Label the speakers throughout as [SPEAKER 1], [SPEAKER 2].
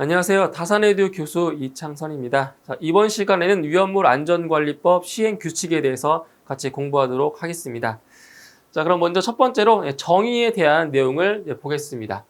[SPEAKER 1] 안녕하세요. 다산에듀 교수 이창선입니다. 자, 이번 시간에는 위험물 안전관리법 시행 규칙에 대해서 같이 공부하도록 하겠습니다. 자, 그럼 먼저 첫 번째로 예, 정의에 대한 내용을 예, 보겠습니다.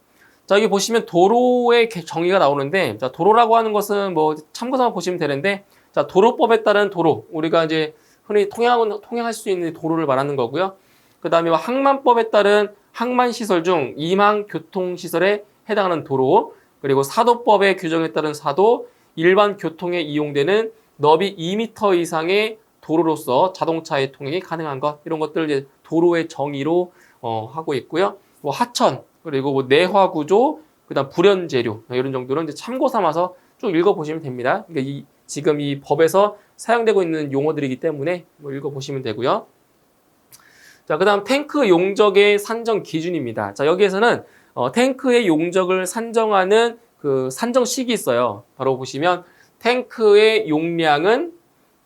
[SPEAKER 1] 자, 여기 보시면 도로의 개- 정의가 나오는데, 자, 도로라고 하는 것은 뭐 참고서만 보시면 되는데, 자, 도로법에 따른 도로, 우리가 이제 흔히 통행하고, 통행할 수 있는 도로를 말하는 거고요. 그 다음에 항만법에 따른 항만시설 중 이망교통시설에 해당하는 도로, 그리고 사도법의 규정에 따른 사도, 일반 교통에 이용되는 너비 2m 이상의 도로로서 자동차의 통행이 가능한 것 이런 것들 이제 도로의 정의로 어, 하고 있고요. 뭐 하천 그리고 뭐 내화 구조, 그다음 불연 재료 이런 정도는 이제 참고 삼아서 쭉 읽어 보시면 됩니다. 그러니까 이 지금 이 법에서 사용되고 있는 용어들이기 때문에 뭐 읽어 보시면 되고요. 자, 그 다음 탱크 용적의 산정 기준입니다. 자, 여기에서는 어, 탱크의 용적을 산정하는 그 산정식이 있어요. 바로 보시면 탱크의 용량은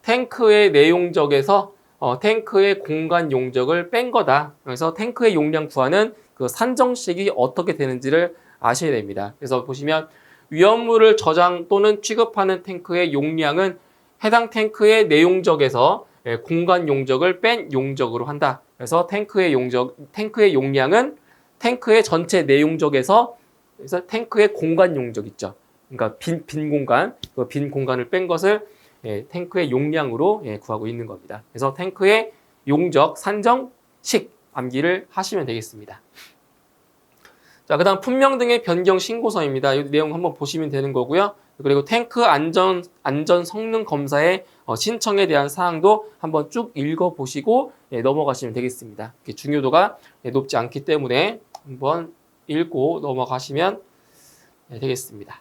[SPEAKER 1] 탱크의 내용적에서 어, 탱크의 공간 용적을 뺀 거다. 그래서 탱크의 용량 구하는 그 산정식이 어떻게 되는지를 아셔야 됩니다. 그래서 보시면 위험물을 저장 또는 취급하는 탱크의 용량은 해당 탱크의 내용적에서 예, 공간 용적을 뺀 용적으로 한다. 그래서 탱크의 용적, 탱크의 용량은 탱크의 전체 내용적에서 그래서 탱크의 공간 용적 있죠. 그러니까 빈, 빈 공간, 그 빈 공간을 뺀 것을 예, 탱크의 용량으로 예, 구하고 있는 겁니다. 그래서 탱크의 용적 산정식 암기를 하시면 되겠습니다. 자, 그 다음 품명 등의 변경 신고서입니다. 이 내용 한번 보시면 되는 거고요. 그리고 탱크 안전 안전 성능 검사의 어, 신청에 대한 사항도 한번 쭉 읽어 보시고 예, 넘어가시면 되겠습니다. 중요도가 예, 높지 않기 때문에 한번 읽고 넘어가시면 예, 되겠습니다.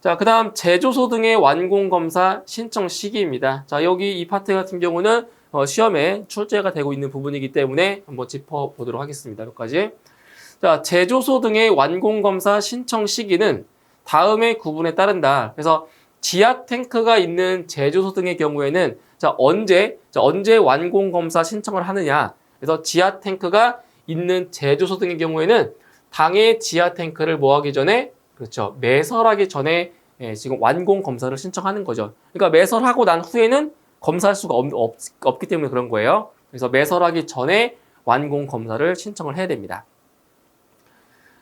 [SPEAKER 1] 자, 그 다음 제조소 등의 완공검사 신청 시기입니다. 자, 여기 이 파트 같은 경우는 어, 시험에 출제가 되고 있는 부분이기 때문에 한번 짚어보도록 하겠습니다. 몇 가지. 자, 제조소 등의 완공검사 신청 시기는 다음의 구분에 따른다. 그래서 지하 탱크가 있는 제조소 등의 경우에는 자, 언제, 자, 언제 완공검사 신청을 하느냐. 그래서 지하 탱크가 있는 제조소 등의 경우에는 당해 지하 탱크를 뭐 하기 전에 그렇죠. 매설하기 전에 예, 지금 완공 검사를 신청하는 거죠. 그러니까 매설하고 난 후에는 검사할 수가 없, 없, 없 기 때문에 그런 거예요. 그래서 매설하기 전에 완공 검사를 신청을 해야 됩니다.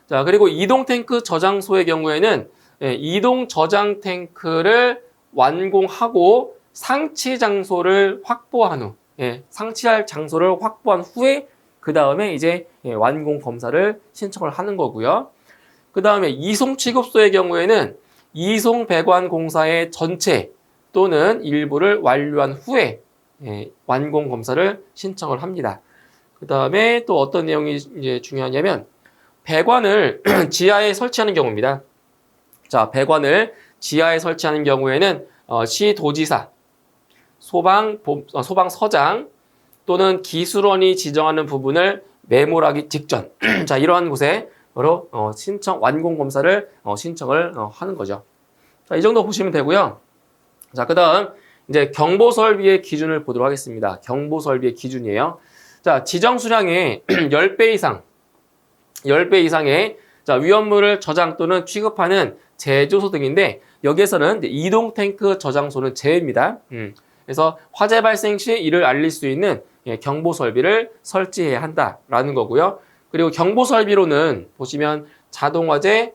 [SPEAKER 1] 자, 그리고 이동 탱크 저장소의 경우에는 예, 이동 저장 탱크를 완공하고 상치 장소를 확보한 후, 예, 상치할 장소를 확보한 후에 그 다음에 이제 예, 완공 검사를 신청을 하는 거고요. 그 다음에 이송 취급소의 경우에는 이송 배관 공사의 전체 또는 일부를 완료한 후에 예, 완공 검사를 신청을 합니다. 그 다음에 또 어떤 내용이 이제 중요하냐면 배관을 지하에 설치하는 경우입니다. 자, 배관을 지하에 설치하는 경우에는 어, 시도지사, 소방 보- 어, 소방 서장 또는 기술원이 지정하는 부분을 매몰하기 직전, 자 이러한 곳에 바로 어, 신청 완공 검사를 어, 신청을 어, 하는 거죠. 자, 이 정도 보시면 되고요. 자, 그다음 이제 경보 설비의 기준을 보도록 하겠습니다. 경보 설비의 기준이에요. 자, 지정 수량의 10배 이상 10배 이상의 자, 위험물을 저장 또는 취급하는 제조소 등인데 여기에서는 이동 탱크 저장소는 제외입니다. 음. 그래서 화재 발생 시 이를 알릴 수 있는 예, 경보 설비를 설치해야 한다라는 거고요. 그리고 경보 설비로는 보시면 자동 화재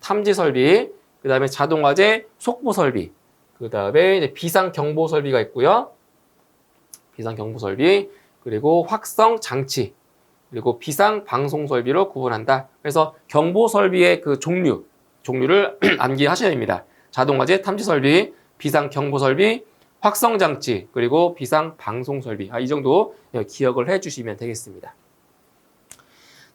[SPEAKER 1] 탐지 설비, 그 다음에 자동 화재 속보 설비, 그 다음에 비상 경보 설비가 있고요. 비상 경보 설비, 그리고 확성 장치, 그리고 비상 방송 설비로 구분한다. 그래서 경보 설비의 그 종류, 종류를 암기하셔야 됩니다. 자동 화재 탐지 설비, 비상 경보 설비, 확성 장치, 그리고 비상 방송 설비. 아, 이 정도 기억을 해 주시면 되겠습니다.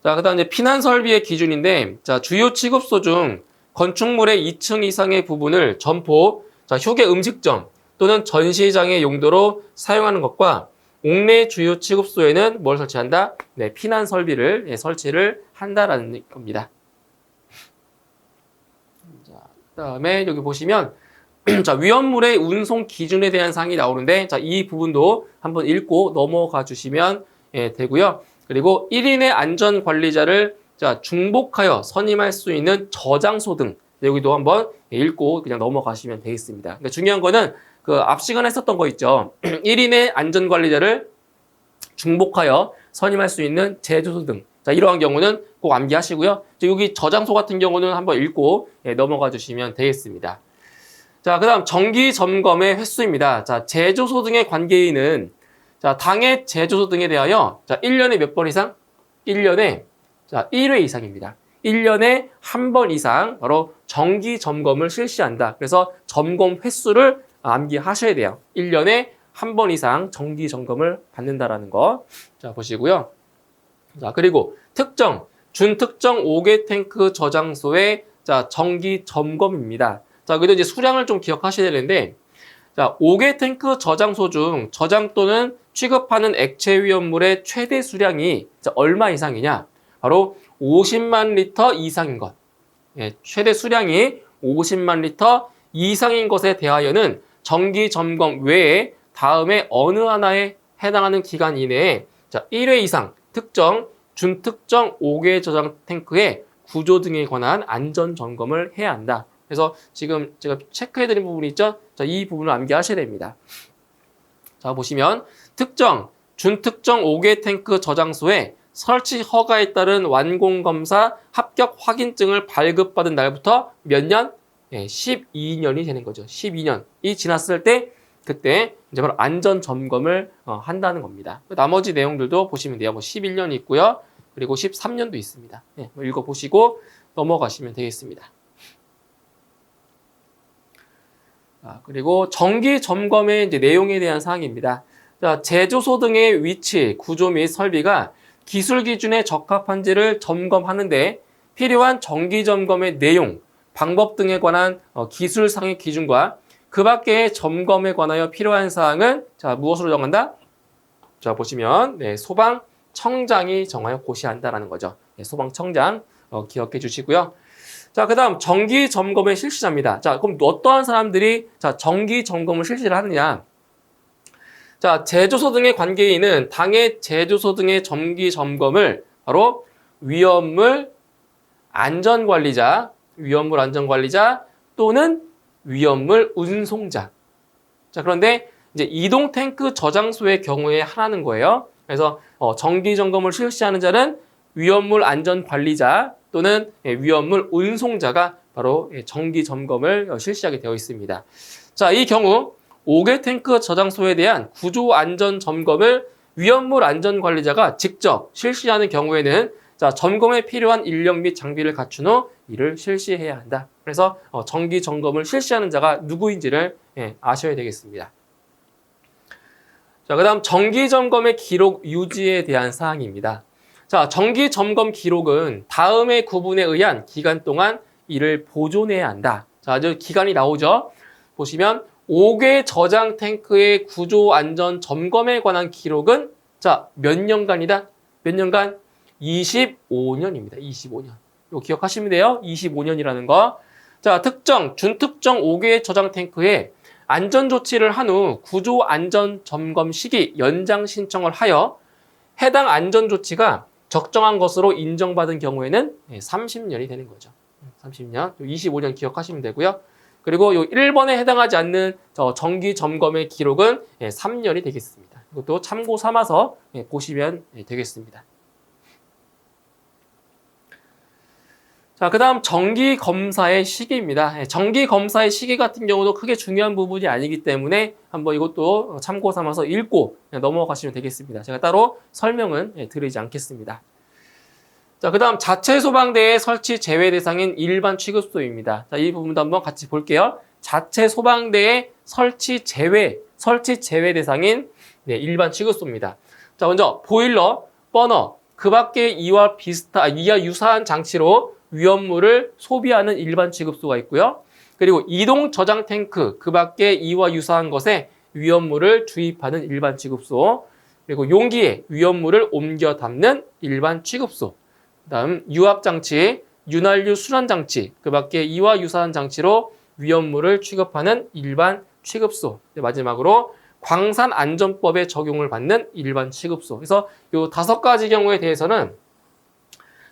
[SPEAKER 1] 자, 그다음 이제 피난 설비의 기준인데, 자, 주요 취급소 중 건축물의 2층 이상의 부분을 점포, 자, 휴게 음식점 또는 전시장의 용도로 사용하는 것과 옥내 주요 취급소에는 뭘 설치한다? 네, 피난 설비를 예, 설치를 한다라는 겁니다. 자, 그다음에 여기 보시면 자, 위험물의 운송 기준에 대한 사항이 나오는데 자, 이 부분도 한번 읽고 넘어가 주시면 예, 되고요. 그리고 1인의 안전 관리자를 자, 중복하여 선임할 수 있는 저장소 등 여기도 한번 읽고 그냥 넘어가시면 되겠습니다. 그러니까 중요한 거는 그 앞 시간에 했었던 거 있죠. 1인의 안전 관리자를 중복하여 선임할 수 있는 제조소 등. 자, 이러한 경우는 꼭 암기하시고요. 자, 여기 저장소 같은 경우는 한번 읽고 예, 넘어가 주시면 되겠습니다. 자, 그 다음 정기 점검의 횟수입니다. 자, 제조소 등의 관계인은 자, 당의 제조소 등에 대하여 자, 1년에 몇 번 이상? 1년에 자, 1회 이상입니다. 1년에 한 번 이상 바로 정기 점검을 실시한다. 그래서 점검 횟수를 암기하셔야 돼요. 1년에 한 번 이상 정기 점검을 받는다라는 거. 자, 보시고요. 자, 그리고 특정, 준특정 5개 탱크 저장소의 자, 정기 점검입니다. 자, 여기도 이제 수량을 좀 기억하셔야 되는데, 자, 5개 탱크 저장소 중 저장 또는 취급하는 액체 위험물의 최대 수량이 자, 얼마 이상이냐? 바로 50만 리터 이상인 것. 예, 최대 수량이 50만 리터 이상인 것에 대하여는 정기 점검 외에 다음에 어느 하나에 해당하는 기간 이내에 자, 1회 이상 특정 준특정 5개 저장 탱크의 구조 등에 관한 안전 점검을 해야 한다. 그래서 지금 제가 체크해 드린 부분이 있죠? 자, 이 부분을 암기하셔야 됩니다. 자, 보시면 특정 준특정 5개 탱크 저장소에 설치 허가에 따른 완공 검사 합격 확인증을 발급받은 날부터 몇 년? 예, 12년이 되는 거죠. 12년이 지났을 때 그때 이제 바로 안전 점검을 어, 한다는 겁니다. 나머지 내용들도 보시면 돼요. 뭐 11년이 있고요. 그리고 13년도 있습니다. 예, 뭐 읽어보시고 넘어가시면 되겠습니다. 아, 그리고 정기 점검의 이제 내용에 대한 사항입니다. 자, 제조소 등의 위치, 구조 및 설비가 기술 기준에 적합한지를 점검하는데 필요한 정기 점검의 내용, 방법 등에 관한 어, 기술상의 기준과 그 밖의 점검에 관하여 필요한 사항은 자 무엇으로 정한다? 자 보시면 네, 소방 청장이 정하여 고시한다라는 거죠. 네, 소방 청장 어, 기억해 주시고요. 자, 그 다음 정기 점검의 실시자입니다. 자, 그럼 어떠한 사람들이 자 정기 점검을 실시를 하느냐? 자, 제조소 등의 관계인은 당의 제조소 등의 정기 점검을 바로 위험물 안전관리자, 위험물 안전관리자 또는 위험물 운송자. 자, 그런데 이제 이동 탱크 저장소의 경우에 하라는 거예요. 그래서 어, 정기 점검을 실시하는 자는 위험물 안전 관리자 또는 예, 위험물 운송자가 바로 예, 정기 점검을 어, 실시하게 되어 있습니다. 자, 이 경우 5개 탱크 저장소에 대한 구조 안전 점검을 위험물 안전 관리자가 직접 실시하는 경우에는 자, 점검에 필요한 인력 및 장비를 갖춘 후 이를 실시해야 한다. 그래서 어, 정기 점검을 실시하는 자가 누구인지를 예, 아셔야 되겠습니다. 자, 그 다음 정기 점검의 기록 유지에 대한 사항입니다. 자, 정기 점검 기록은 다음의 구분에 의한 기간 동안 이를 보존해야 한다. 자, 저 기간이 나오죠. 보시면 5개 저장 탱크의 구조 안전 점검에 관한 기록은 자, 몇 년간이다? 몇 년간? 25년입니다. 25년. 이거 기억하시면 돼요. 25년이라는 거. 자, 특정, 준특정 5개의 저장 탱크에 안전 조치를 한 후 구조 안전 점검 시기 연장 신청을 하여 해당 안전 조치가 적정한 것으로 인정받은 경우에는 30년이 되는 거죠. 30년, 25년 기억하시면 되고요. 그리고 요 1번에 해당하지 않는 정기 점검의 기록은 3년이 되겠습니다. 이것도 참고 삼아서 보시면 되겠습니다. 자, 그 다음 정기 검사의 시기입니다. 정기 검사의 시기 같은 경우도 크게 중요한 부분이 아니기 때문에 한번 이것도 참고 삼아서 읽고 넘어가시면 되겠습니다. 제가 따로 설명은 드리지 않겠습니다. 자, 그 다음 자체 소방대의 설치 제외 대상인 일반 취급소입니다. 자, 이 부분도 한번 같이 볼게요. 자체 소방대의 설치 제외, 설치 제외 대상인 네, 일반 취급소입니다. 자, 먼저 보일러, 버너, 그 밖에 이와 비슷한, 이와 유사한 장치로 위험물을 소비하는 일반 취급소가 있고요. 그리고 이동 저장 탱크, 그 밖에 이와 유사한 것에 위험물을 주입하는 일반 취급소, 그리고 용기에 위험물을 옮겨 담는 일반 취급소, 그 다음 유압 장치, 윤활유 순환 장치, 그 밖에 이와 유사한 장치로 위험물을 취급하는 일반 취급소, 네, 마지막으로 광산 안전법에 적용을 받는 일반 취급소. 그래서 이 다섯 가지 경우에 대해서는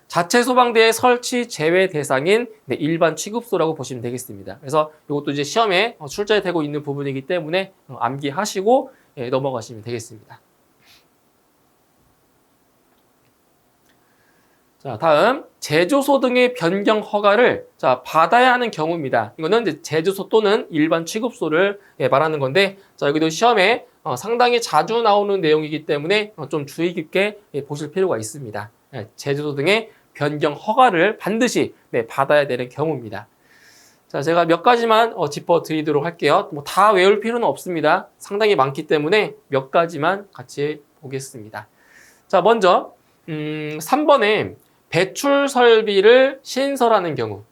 [SPEAKER 1] 자체 소방대의 설치 제외 대상인 네, 일반 취급소라고 보시면 되겠습니다. 그래서 이것도 이제 시험에 어, 출제되고 있는 부분이기 때문에 어, 암기하시고 예, 넘어가시면 되겠습니다. 자, 다음 제조소 등의 변경 허가를 자, 받아야 하는 경우입니다. 이거는 이제 제조소 또는 일반 취급소를 예, 말하는 건데 자, 여기도 시험에 어, 상당히 자주 나오는 내용이기 때문에 어, 좀 주의 깊게 예, 보실 필요가 있습니다. 예, 제조소 등의 변경 허가를 반드시 네, 받아야 되는 경우입니다. 자, 제가 몇 가지만 어, 짚어 드리도록 할게요. 뭐 다 외울 필요는 없습니다. 상당히 많기 때문에 몇 가지만 같이 보겠습니다. 자, 먼저 음, 3번에 배출 설비를 신설하는 경우.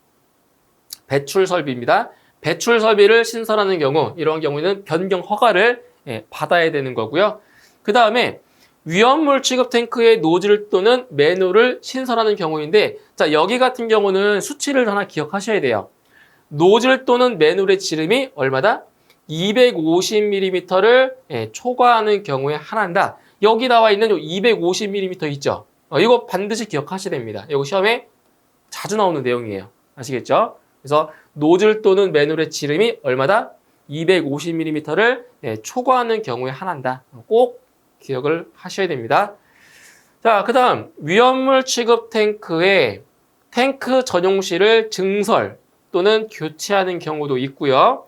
[SPEAKER 1] 배출 설비입니다. 배출 설비를 신설하는 경우, 이런 경우에는 변경 허가를 예, 받아야 되는 거고요. 그 다음에 위험물 취급 탱크의 노즐 또는 매너를 신설하는 경우인데, 자, 여기 같은 경우는 수치를 하나 기억하셔야 돼요. 노즐 또는 매놀의 지름이 얼마다? 250mm를 예, 초과하는 경우에 하나다. 여기 나와 있는 250mm 있죠? 어, 이거 반드시 기억하셔야 됩니다. 이거 시험에 자주 나오는 내용이에요. 아시겠죠? 그래서 노즐 또는 매놀의 지름이 얼마다? 250mm를 예, 초과하는 경우에 하나다. 꼭 기억을 하셔야 됩니다. 자, 그 다음 위험물 취급 탱크에 탱크 전용실을 증설 또는 교체하는 경우도 있고요.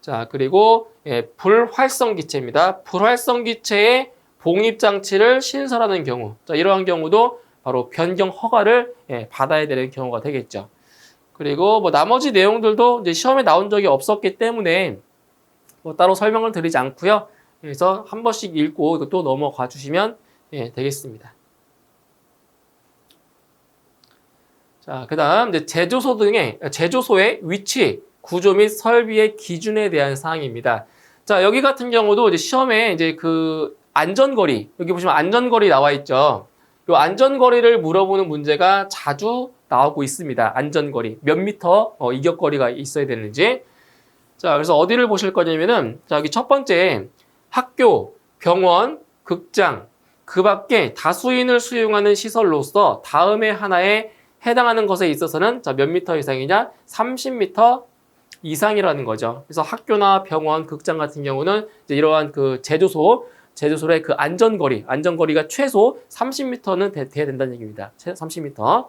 [SPEAKER 1] 자, 그리고 예, 불활성 기체입니다. 불활성 기체의 봉입 장치를 신설하는 경우, 자, 이러한 경우도 바로 변경 허가를 예, 받아야 되는 경우가 되겠죠. 그리고 뭐 나머지 내용들도 이제 시험에 나온 적이 없었기 때문에 뭐 따로 설명을 드리지 않고요. 그래서 한 번씩 읽고 또 넘어가 주시면 예, 되겠습니다. 자, 그 다음 이제 제조소 등의 제조소의 위치, 구조 및 설비의 기준에 대한 사항입니다. 자, 여기 같은 경우도 이제 시험에 이제 그 안전거리, 여기 보시면 안전거리 나와 있죠. 이 안전거리를 물어보는 문제가 자주 나오고 있습니다. 안전거리. 몇 미터 어, 이격거리가 있어야 되는지. 자, 그래서 어디를 보실 거냐면은, 자, 여기 첫 번째, 학교, 병원, 극장, 그 밖에 다수인을 수용하는 시설로서 다음에 하나에 해당하는 것에 있어서는 자, 몇 미터 이상이냐? 30미터 이상이라는 거죠. 그래서 학교나 병원, 극장 같은 경우는 이러한 그 제조소, 제조소의 그 안전거리, 안전거리가 최소 30m는 돼, 돼야 된다는 얘기입니다. 최소 30m.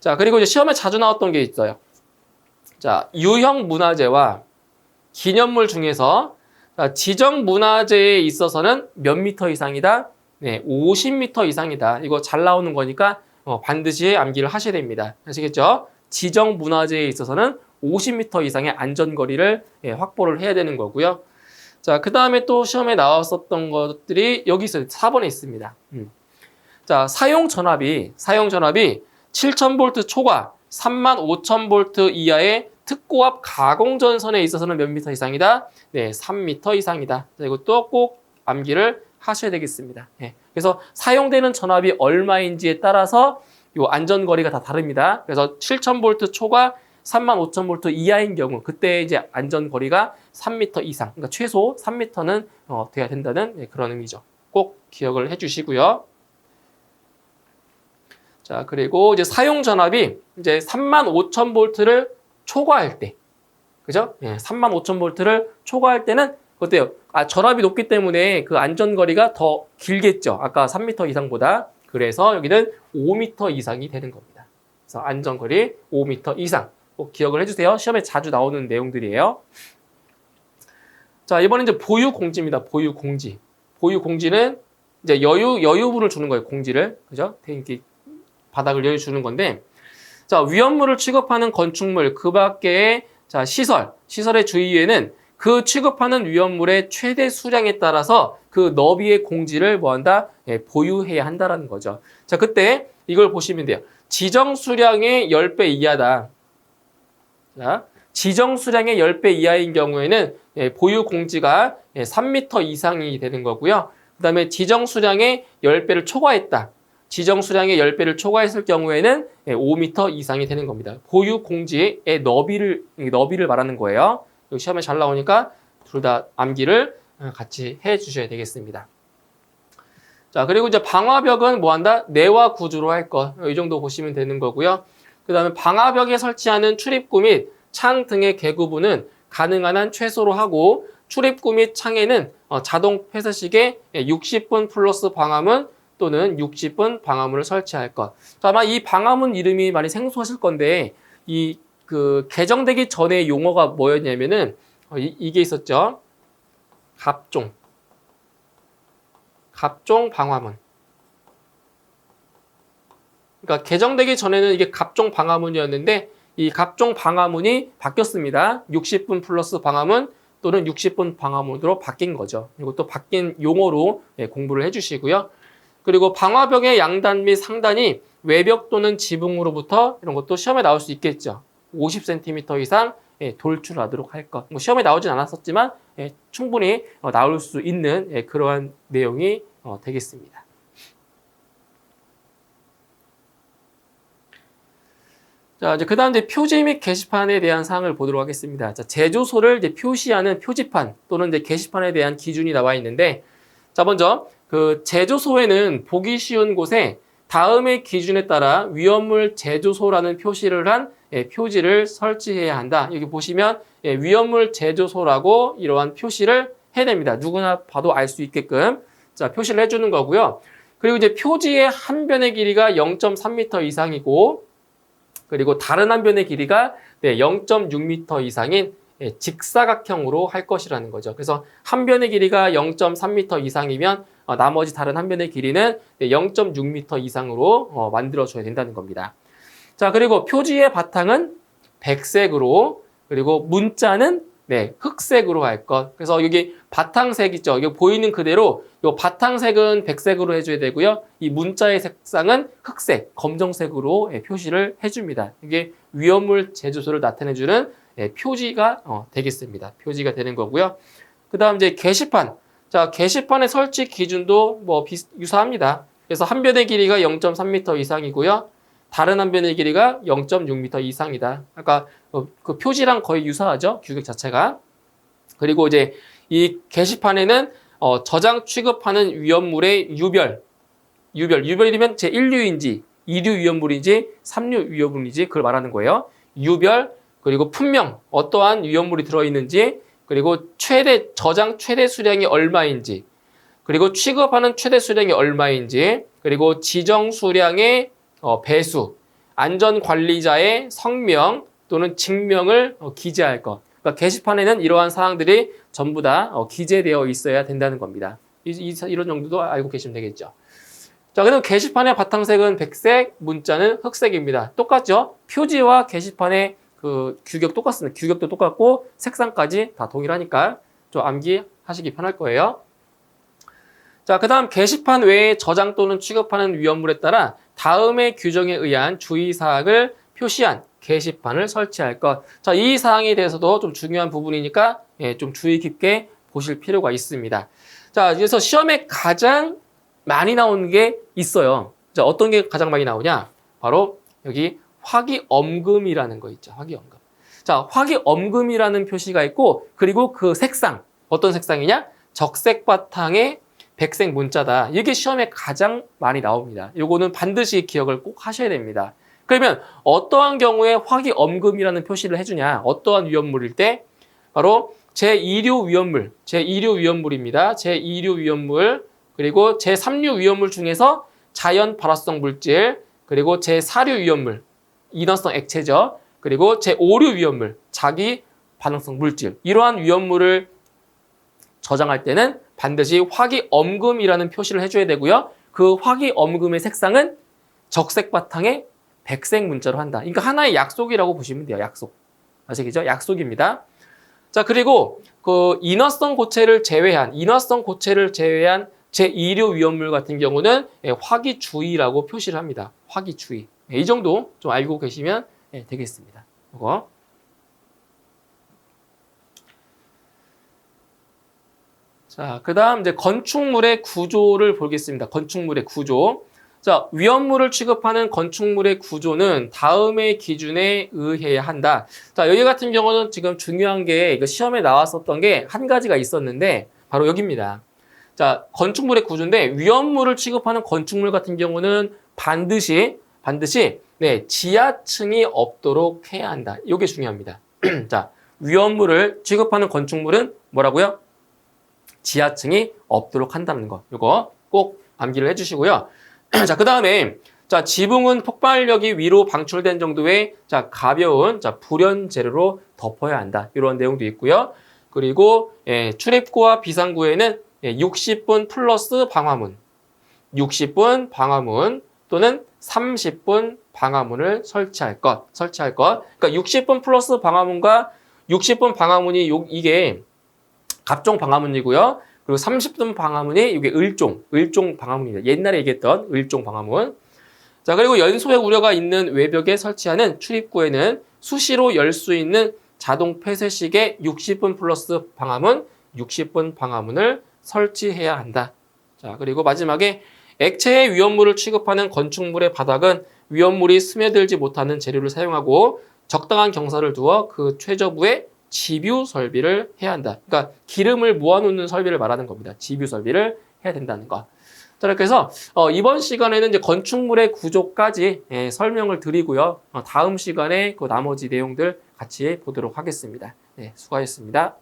[SPEAKER 1] 자, 그리고 이제 시험에 자주 나왔던 게 있어요. 자, 유형 문화재와 기념물 중에서 자, 지정 문화재에 있어서는 몇 미터 이상이다? 네, 50m 이상이다. 이거 잘 나오는 거니까 어, 반드시 암기를 하셔야 됩니다. 아시겠죠? 지정 문화재에 있어서는 50m 이상의 안전거리를 예, 확보를 해야 되는 거고요. 자, 그 다음에 또 시험에 나왔었던 것들이 여기 있어요. 4번에 있습니다. 음. 자, 사용 전압이, 사용 전압이 7000V 초과 35,000V 이하의 특고압 가공 전선에 있어서는 몇 미터 이상이다? 네, 3미터 이상이다. 자, 이것도 꼭 암기를 하셔야 되겠습니다. 예. 그래서 사용되는 전압이 얼마인지에 따라서 요 안전 거리가 다 다릅니다. 그래서 7000V 초과 35,000V 이하인 경우 그때 이제 안전 거리가 3m 이상, 그러니까 최소 3m는 어, 돼야 된다는 네, 그런 의미죠. 꼭 기억을 해주시고요. 자 그리고 이제 사용 전압이 이제 35,000V를 초과할 때, 그죠? 예, 35,000V를 초과할 때는 어때요? 아, 전압이 높기 때문에 그 안전거리가 더 길겠죠. 아까 3m 이상보다. 그래서 여기는 5m 이상이 되는 겁니다. 그래서 안전거리 5m 이상. 꼭 기억을 해주세요. 시험에 자주 나오는 내용들이에요. 자, 이번엔 이제 보유 공지입니다. 보유 공지. 보유 공지는 이제 여유, 여유분을 주는 거예요. 공지를. 그죠? 이렇게 바닥을 여유 주는 건데. 자, 위험물을 취급하는 건축물, 그 밖에 자, 시설, 시설의 주의에는 그 취급하는 위험물의 최대 수량에 따라서 그 너비의 공지를 뭐한다? 예, 보유해야 한다라는 거죠. 자, 그때 이걸 보시면 돼요. 지정 수량의 10배 이하다. 자, 지정 수량의 10배 이하인 경우에는 예, 보유 공지가 예, 3m 이상이 되는 거고요. 그 다음에 지정 수량의 10배를 초과했다. 지정 수량의 10배를 초과했을 경우에는 예, 5m 이상이 되는 겁니다. 보유 공지의 너비를, 너비를 말하는 거예요. 시험에 잘 나오니까 둘 다 암기를 같이 해 주셔야 되겠습니다. 자, 그리고 이제 방화벽은 뭐 한다? 내화 구조로 할 것. 이 정도 보시면 되는 거고요. 그 다음에 방화벽에 설치하는 출입구 및 창 등의 개구부는 가능한 한 최소로 하고 출입구 및 창에는 어, 자동 폐쇄식에 60분 플러스 방화문 또는 60분 방화문을 설치할 것. 자, 아마 이 방화문 이름이 많이 생소하실 건데 이 그 개정되기 전에 용어가 뭐였냐면은 어, 이, 이게 있었죠. 갑종. 갑종 방화문. 그러니까 개정되기 전에는 이게 갑종 방화문이었는데 이 갑종 방화문이 바뀌었습니다. 60분 플러스 방화문 또는 60분 방화문으로 바뀐 거죠. 그리고 또 바뀐 용어로 예, 공부를 해주시고요. 그리고 방화벽의 양단 및 상단이 외벽 또는 지붕으로부터 이런 것도 시험에 나올 수 있겠죠. 50cm 이상 예, 돌출하도록 할 것. 뭐 시험에 나오진 않았었지만 예, 충분히 어, 나올 수 있는 예, 그러한 내용이 어, 되겠습니다. 자, 이제 그 다음 이제 표지 및 게시판에 대한 사항을 보도록 하겠습니다. 자, 제조소를 이제 표시하는 표지판 또는 이제 게시판에 대한 기준이 나와 있는데, 자, 먼저 그 제조소에는 보기 쉬운 곳에 다음의 기준에 따라 위험물 제조소라는 표시를 한 예, 표지를 설치해야 한다. 여기 보시면 예, 위험물 제조소라고 이러한 표시를 해야 됩니다. 누구나 봐도 알 수 있게끔 자 표시를 해주는 거고요. 그리고 이제 표지의 한 변의 길이가 0.3m 이상이고 그리고 다른 한 변의 길이가 네, 0.6m 이상인 예, 직사각형으로 할 것이라는 거죠. 그래서 한 변의 길이가 0.3m 이상이면 어, 나머지 다른 한 변의 길이는 네, 0.6m 이상으로 어, 만들어줘야 된다는 겁니다. 자, 그리고 표지의 바탕은 백색으로 그리고 문자는 네, 흑색으로 할 것. 그래서 여기 바탕색 있죠. 여기 보이는 그대로 이 바탕색은 백색으로 해줘야 되고요. 이 문자의 색상은 흑색, 검정색으로 예, 표시를 해줍니다. 이게 위험물 제조소를 나타내주는 예, 표지가 어, 되겠습니다. 표지가 되는 거고요. 그 다음 이제 게시판. 자, 게시판의 설치 기준도 뭐 비슷, 유사합니다. 그래서 한 변의 길이가 0.3m 이상이고요. 다른 한 변의 길이가 0.6m 이상이다. 아까 그, 그 표지랑 거의 유사하죠. 규격 자체가. 그리고 이제 이 게시판에는 어, 저장 취급하는 위험물의 유별, 유별, 유별이면 제 1류인지, 2류 위험물인지, 3류 위험물인지 그걸 말하는 거예요. 유별, 그리고 품명, 어떠한 위험물이 들어있는지, 그리고 최대, 저장 최대 수량이 얼마인지, 그리고 취급하는 최대 수량이 얼마인지, 그리고 지정 수량의 어, 배수, 안전 관리자의 성명 또는 직명을 어, 기재할 것. 그러니까 게시판에는 이러한 사항들이 전부 다 어, 기재되어 있어야 된다는 겁니다. 이, 이, 이런 정도도 알고 계시면 되겠죠. 자, 그럼 게시판의 바탕색은 백색, 문자는 흑색입니다. 똑같죠? 표지와 게시판의 그 규격 똑같습니다. 규격도 똑같고 색상까지 다 동일하니까 좀 암기하시기 편할 거예요. 자, 그 다음 게시판 외에 저장 또는 취급하는 위험물에 따라 다음의 규정에 의한 주의사항을 표시한 게시판을 설치할 것. 자, 이 사항에 대해서도 좀 중요한 부분이니까 예, 좀 주의 깊게 보실 필요가 있습니다. 자, 그래서 시험에 가장 많이 나오는 게 있어요. 자, 어떤 게 가장 많이 나오냐? 바로 여기 화기엄금이라는 거 있죠. 화기엄금. 자, 화기엄금이라는 표시가 있고 그리고 그 색상 어떤 색상이냐? 적색 바탕에 백색 문자다. 이게 시험에 가장 많이 나옵니다. 요거는 반드시 기억을 꼭 하셔야 됩니다. 그러면 어떠한 경우에 화기엄금이라는 표시를 해주냐? 어떠한 위험물일 때? 바로 제2류 위험물, 제2류 위험물입니다. 제2류 위험물, 그리고 제3류 위험물 중에서 자연 발화성 물질, 그리고 제4류 위험물, 인화성 액체죠. 그리고 제5류 위험물, 자기 반응성 물질. 이러한 위험물을 저장할 때는 반드시 화기엄금이라는 표시를 해줘야 되고요. 그 화기엄금의 색상은 적색 바탕에 백색 문자로 한다. 그러니까 하나의 약속이라고 보시면 돼요. 약속. 아시겠죠? 약속입니다. 자, 그리고 그 인화성 고체를 제외한, 인화성 고체를 제외한 제2류 위험물 같은 경우는 예, 화기주의라고 표시를 합니다. 화기주의. 예, 이 정도 좀 알고 계시면 예, 되겠습니다. 이거. 자, 그 다음 이제 건축물의 구조를 보겠습니다. 건축물의 구조. 자, 위험물을 취급하는 건축물의 구조는 다음의 기준에 의해야 한다. 자, 여기 같은 경우는 지금 중요한 게 이거 시험에 나왔었던 게 한 가지가 있었는데 바로 여기입니다. 자, 건축물의 구조인데 위험물을 취급하는 건축물 같은 경우는 반드시 반드시 네, 지하층이 없도록 해야 한다. 이게 중요합니다. 자, 위험물을 취급하는 건축물은 뭐라고요? 지하층이 없도록 한다는 거. 이거 꼭 암기를 해 주시고요. 자, 그 다음에 자, 지붕은 폭발력이 위로 방출된 정도의 자, 가벼운 자, 불연 재료로 덮어야 한다. 이런 내용도 있고요. 그리고 예, 출입구와 비상구에는 예, 60분 플러스 방화문, 60분 방화문 또는 30분 방화문을 설치할 것, 설치할 것. 그러니까 60분 플러스 방화문과 60분 방화문이 요, 이게 갑종 방화문이고요. 그리고 30분 방화문이 이게 을종, 을종 방화문입니다. 옛날에 얘기했던 을종 방화문. 자, 그리고 연소의 우려가 있는 외벽에 설치하는 출입구에는 수시로 열 수 있는 자동 폐쇄식의 60분 플러스 방화문, 60분 방화문을 설치해야 한다. 자, 그리고 마지막에 액체의 위험물을 취급하는 건축물의 바닥은 위험물이 스며들지 못하는 재료를 사용하고 적당한 경사를 두어 그 최저부에 지뷰 설비를 해야 한다. 그러니까 기름을 모아놓는 설비를 말하는 겁니다. 지뷰 설비를 해야 된다는 거. 자, 이렇게 해서 어, 이번 시간에는 이제 건축물의 구조까지 예, 설명을 드리고요. 어, 다음 시간에 그 나머지 내용들 같이 보도록 하겠습니다. 네, 수고하셨습니다.